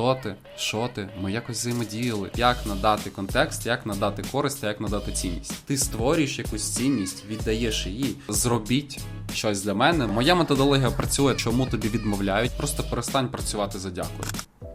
хто ти, що ти, ми якось взаємодіяли, як надати контекст, як надати користь, як надати цінність. Ти створюєш якусь цінність, віддаєш її. Зробіть щось для мене. Моя методологія працює, чому тобі відмовляють. Просто перестань працювати за дякую.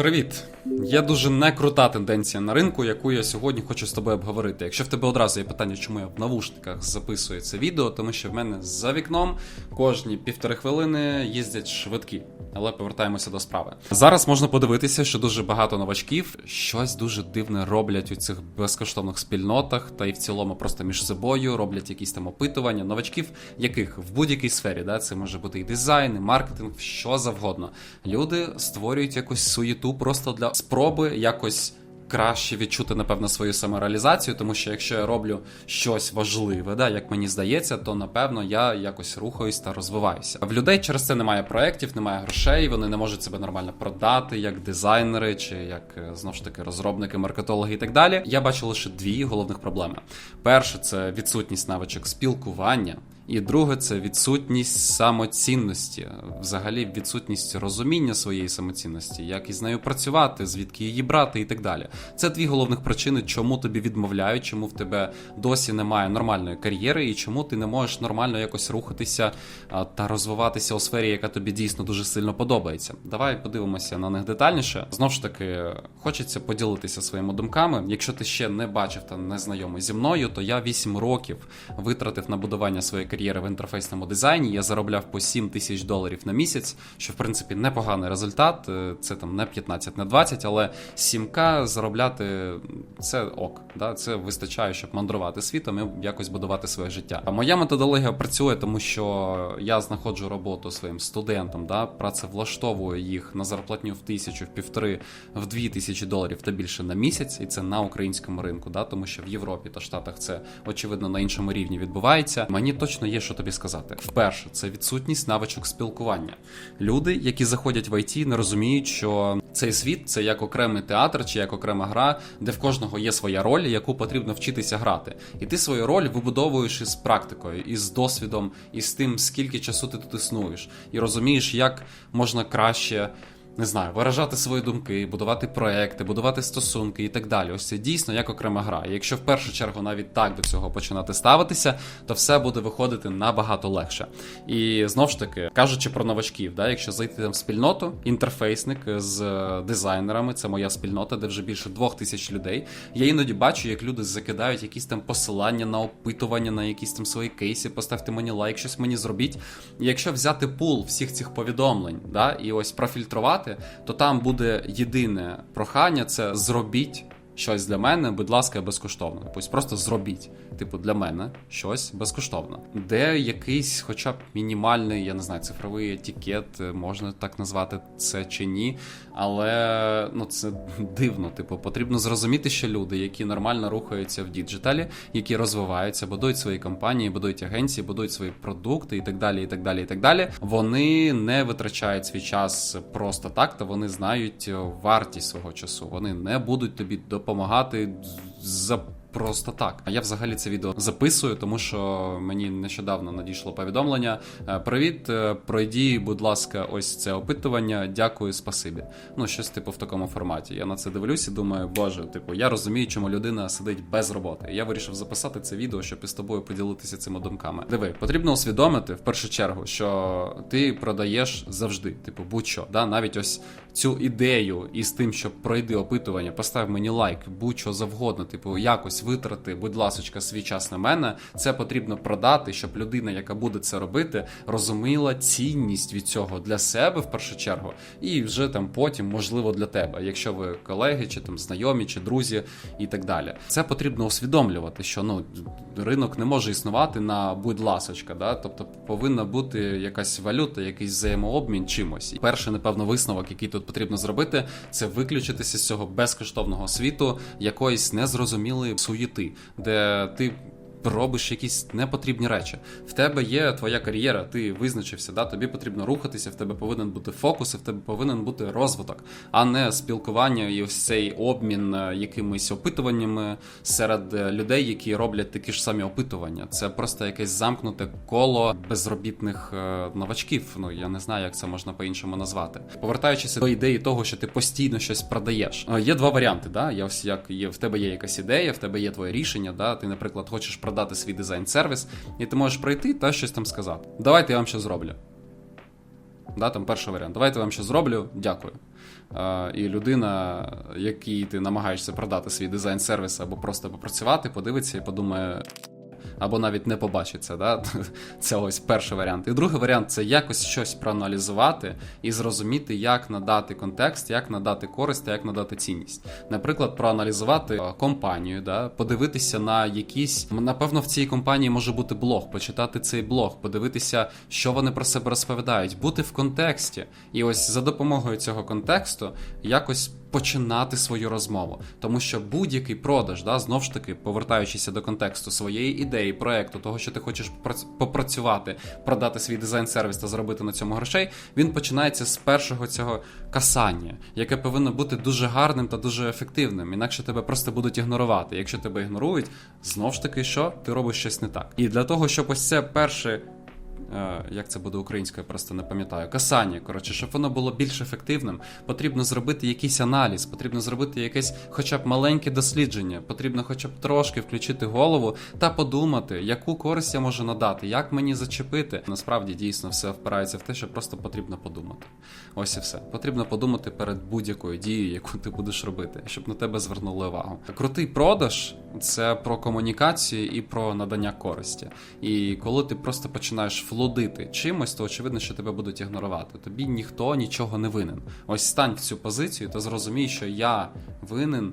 Привіт! Є дуже некрута тенденція на ринку, яку я сьогодні хочу з тобою обговорити. Якщо в тебе одразу є питання, чому я в навушниках записую це відео, тому що в мене за вікном кожні півтори хвилини їздять швидкі. Але повертаємося до справи. Зараз можна подивитися, що дуже багато новачків щось дуже дивне роблять у цих безкоштовних спільнотах, та й в цілому просто між собою роблять якісь там опитування. Новачків, яких в будь-якій сфері, да, це може бути і дизайн, і маркетинг, що завгодно. Люди створюють якусь суєту просто для спроби якось. Краще відчути, напевно, свою самореалізацію, тому що якщо я роблю щось важливе, да, як мені здається, то напевно я якось рухаюсь та розвиваюся. В людей через це немає проєктів, немає грошей, вони не можуть себе нормально продати, як дизайнери, чи як е, знову ж таки розробники, маркетологи і так далі. Я бачу лише дві головних проблеми: перше це відсутність навичок спілкування. І друге, це відсутність самоцінності, взагалі відсутність розуміння своєї самоцінності, як із нею працювати, звідки її брати і так далі. Це дві головних причини, чому тобі відмовляють, чому в тебе досі немає нормальної кар'єри, і чому ти не можеш нормально якось рухатися та розвиватися у сфері, яка тобі дійсно дуже сильно подобається. Давай подивимося на них детальніше. Знов ж таки, хочеться поділитися своїми думками. Якщо ти ще не бачив та не знайомий зі мною, то я 8 років витратив на будування своєї кар'єри в інтерфейсному дизайні. Я заробляв по 7 тисяч доларів на місяць, що в принципі непоганий результат. Е, Це там не 15, не 20, але 7к заробляти це ок. Да? Це вистачає, щоб мандрувати світом і якось будувати своє життя. А моя методологія працює, тому що я знаходжу роботу своїм студентам, да? працевлаштовую їх на зарплатню в тисячу, в півтори, в дві тисячі доларів та більше на місяць, і це на українському ринку, да? тому що в Європі та Штатах це очевидно на іншому рівні відбувається. Мені точно є що тобі сказати. Вперше це відсутність навичок спілкування. Люди, які заходять в ІТ, не розуміють, що цей світ це як окремий театр чи як окрема гра, де в кожного є своя роль, яку потрібно вчитися грати. І ти свою роль вибудовуєш із практикою, із досвідом, із тим, скільки часу ти тут існуєш, і розумієш, як можна краще. Не знаю, виражати свої думки, будувати проекти, будувати стосунки і так далі. Ось це дійсно як окрема гра. І якщо в першу чергу навіть так до цього починати ставитися, то все буде виходити набагато легше. І знов ж таки, кажучи про новачків, да, якщо зайти там в спільноту, інтерфейсник з е, дизайнерами, це моя спільнота, де вже більше двох тисяч людей. Я іноді бачу, як люди закидають якісь там посилання на опитування, на якісь там свої кейси, поставте мені лайк, щось мені зробіть. І якщо взяти пул всіх цих повідомлень, да, і ось профільтрувати, то там буде єдине прохання: це зробіть щось для мене, будь ласка, безкоштовно. Ось просто зробіть, типу, для мене щось безкоштовно. Де якийсь, хоча б мінімальний, я не знаю, цифровий етикет, можна так назвати це чи ні. Але ну це дивно. Типу, потрібно зрозуміти, що люди, які нормально рухаються в діджиталі, які розвиваються, будують свої компанії, будують агенції, будують свої продукти і так далі. І так далі, і так далі. Вони не витрачають свій час просто так, та вони знають вартість свого часу. Вони не будуть тобі допомагати за. Просто так. А я взагалі це відео записую, тому що мені нещодавно надійшло повідомлення. Е, Привіт, е, пройді, будь ласка, ось це опитування. Дякую, спасибі. Ну, щось типу в такому форматі. Я на це дивлюсь і думаю, боже, типу, я розумію, чому людина сидить без роботи. Я вирішив записати це відео, щоб із тобою поділитися цими думками. Диви, потрібно усвідомити в першу чергу, що ти продаєш завжди, типу, будь-що, да, навіть ось цю ідею із тим, щоб пройди опитування, постав мені лайк, будь-що завгодно, типу, якось витрати, будь ласочка, свій час на мене. Це потрібно продати, щоб людина, яка буде це робити, розуміла цінність від цього для себе в першу чергу, і вже там потім, можливо, для тебе, якщо ви колеги, чи там знайомі, чи друзі, і так далі. Це потрібно усвідомлювати, що ну ринок не може існувати на будь ласочка, да? тобто повинна бути якась валюта, якийсь взаємообмін чимось. І перший, напевно, висновок, який тут потрібно зробити, це виключитися з цього безкоштовного світу якоїсь незрозумілої суєти, де ти робиш якісь непотрібні речі. В тебе є твоя кар'єра, ти визначився, да? тобі потрібно рухатися, в тебе повинен бути фокус, і в тебе повинен бути розвиток, а не спілкування і ось цей обмін е, якимись опитуваннями серед е, людей, які роблять такі ж самі опитування. Це просто якесь замкнуте коло безробітних е, новачків. Ну я не знаю, як це можна по-іншому назвати. Повертаючись до ідеї того, що ти постійно щось продаєш. Є два варіанти. Да? Я ось як є в тебе є якась ідея, в тебе є твоє рішення. Да? Ти, наприклад, хочеш продати свій дизайн-сервіс, і ти можеш прийти та щось там сказати. Давайте я вам що зроблю. Да, там перший варіант. Давайте я вам що зроблю, дякую. Е, і людина, якій ти намагаєшся продати свій дизайн-сервіс або просто попрацювати, подивиться і подумає. Або навіть не побачить це, да? це ось перший варіант. І другий варіант це якось щось проаналізувати і зрозуміти, як надати контекст, як надати користь, як надати цінність. Наприклад, проаналізувати компанію, да? подивитися на якісь, напевно, в цій компанії може бути блог, почитати цей блог, подивитися, що вони про себе розповідають, бути в контексті. І ось за допомогою цього контексту якось починати свою розмову. Тому що будь-який продаж, да, знов ж таки, повертаючися до контексту своєї ідеї, проекту, того, що ти хочеш попрац- попрацювати, продати свій дизайн-сервіс та заробити на цьому грошей, він починається з першого цього касання, яке повинно бути дуже гарним та дуже ефективним. Інакше тебе просто будуть ігнорувати. Якщо тебе ігнорують, знов ж таки, що ти робиш щось не так. І для того, щоб ось це перше як це буде українською, просто не пам'ятаю. Касання, коротше, щоб воно було більш ефективним, потрібно зробити якийсь аналіз, потрібно зробити якесь хоча б маленьке дослідження, потрібно хоча б трошки включити голову та подумати, яку користь я можу надати, як мені зачепити. Насправді дійсно все впирається в те, що просто потрібно подумати. Ось і все. Потрібно подумати перед будь-якою дією, яку ти будеш робити, щоб на тебе звернули увагу. Крутий продаж це про комунікацію і про надання користі. І коли ти просто починаєш флудити чимось, то очевидно, що тебе будуть ігнорувати. Тобі ніхто нічого не винен. Ось стань в цю позицію та зрозумій, що я винен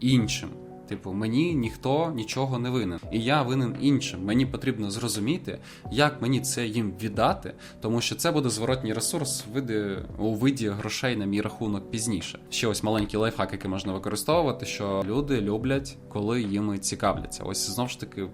іншим. Типу, мені ніхто нічого не винен, і я винен іншим. Мені потрібно зрозуміти, як мені це їм віддати, тому що це буде зворотній ресурс в виді, у виді грошей на мій рахунок пізніше. Ще ось маленький лайфхак, який можна використовувати, що люди люблять, коли їм цікавляться. Ось знов ж таки.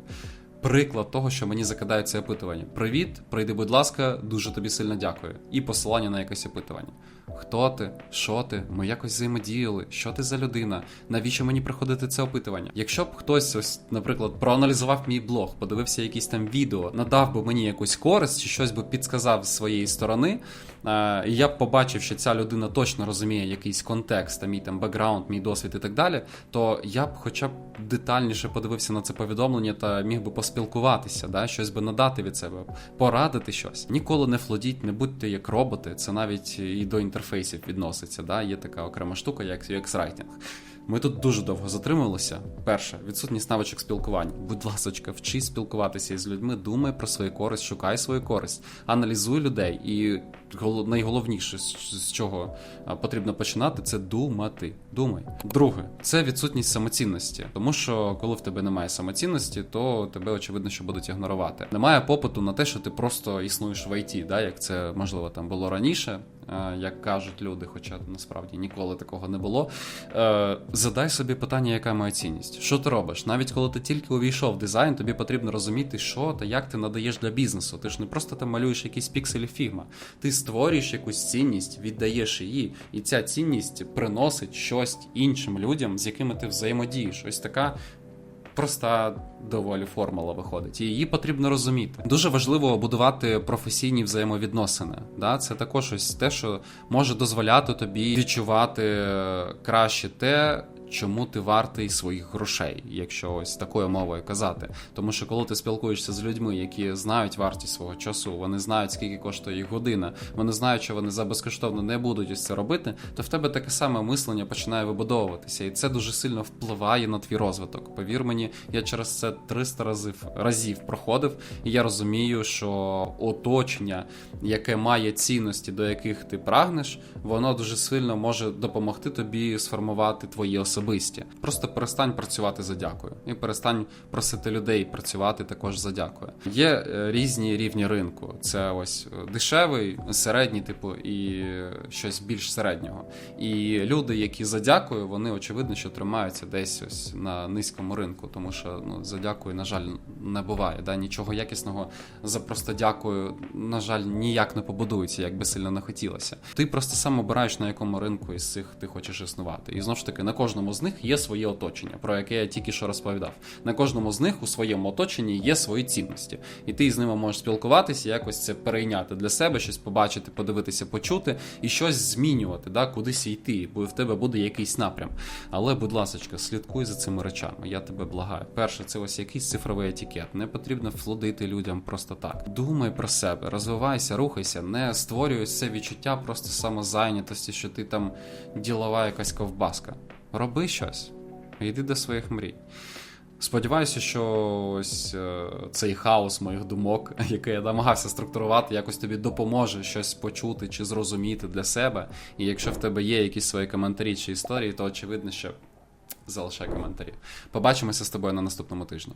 Приклад того, що мені закидають це опитування. Привіт, прийди, будь ласка, дуже тобі сильно дякую. І посилання на якесь опитування. Хто ти? Що ти? Ми якось взаємодіяли. Що ти за людина? Навіщо мені приходити це опитування? Якщо б хтось, ось, наприклад, проаналізував мій блог, подивився якісь там відео, надав би мені якусь користь чи щось би підсказав з своєї сторони, е, і я б побачив, що ця людина точно розуміє якийсь контекст, а мій там бекграунд, мій досвід і так далі, то я б хоча б детальніше подивився на це повідомлення та міг би поспілкуватися, да? щось би надати від себе, порадити щось. Ніколи не флодіть, не будьте як роботи. Це навіть і до інтерфейсів відноситься. Да? Є така окрема штука, як UX-райтинг. Ми тут дуже довго затримувалися. Перше, відсутність навичок спілкування. Будь ласочка, вчись спілкуватися із людьми, думай про свою користь, шукай свою користь, аналізуй людей. І найголовніше, з чого потрібно починати, це думати. Думай. Друге, це відсутність самоцінності. Тому що коли в тебе немає самоцінності, то тебе очевидно, що будуть ігнорувати. Немає попиту на те, що ти просто існуєш в ІТ, да, як це можливо там було раніше. Е, Як кажуть люди, хоча насправді ніколи такого не було. Е, задай собі питання, яка моя цінність. Що ти робиш? Навіть коли ти тільки увійшов в дизайн, тобі потрібно розуміти, що та як ти надаєш для бізнесу. Ти ж не просто там малюєш якісь пікселі фігма. Ти створюєш якусь цінність, віддаєш її, і ця цінність приносить щось іншим людям, з якими ти взаємодієш. Ось така. Проста доволі формула виходить, і її потрібно розуміти. Дуже важливо будувати професійні взаємовідносини. Да? Це також ось те, що може дозволяти тобі відчувати е, краще те, чому ти вартий своїх грошей, якщо ось такою мовою казати. Тому що коли ти спілкуєшся з людьми, які знають вартість свого часу, вони знають, скільки коштує їх година, вони знають, що вони за безкоштовно не будуть ось це робити, то в тебе таке саме мислення починає вибудовуватися, і це дуже сильно впливає на твій розвиток. Повір мені, я через це 300 разів разів проходив, і я розумію, що оточення, яке має цінності, до яких ти прагнеш, воно дуже сильно може допомогти тобі сформувати твої особисті особисті. Просто перестань працювати за дякую. І перестань просити людей працювати також за дякую. Є е, різні рівні ринку. Це ось е, дешевий, середній, типу, і щось більш середнього. І люди, які за дякую, вони очевидно, що тримаються десь ось на низькому ринку, тому що ну за дякую, на жаль, не буває. Да? Нічого якісного за просто дякую, на жаль, ніяк не побудується, як би сильно не хотілося. Ти просто сам обираєш на якому ринку із цих ти хочеш існувати. І знову ж таки, на кожному з них є своє оточення, про яке я тільки що розповідав. На кожному з них у своєму оточенні є свої цінності, і ти з ними можеш спілкуватися, якось це перейняти для себе, щось побачити, подивитися, почути і щось змінювати, да, кудись йти, бо в тебе буде якийсь напрям. Але, будь ласка, слідкуй за цими речами. Я тебе благаю. Перше, це ось якийсь цифровий етикет. Не потрібно флудити людям просто так. Думай про себе, розвивайся, рухайся, не створюй це відчуття просто самозайнятості, що ти там ділова якась ковбаска. Роби щось. Йди до своїх мрій. Сподіваюся, що ось е, цей хаос моїх думок, який я намагався структурувати, якось тобі допоможе щось почути чи зрозуміти для себе. І якщо в тебе є якісь свої коментарі чи історії, то очевидно, що залишай коментарі. Побачимося з тобою на наступному тижні.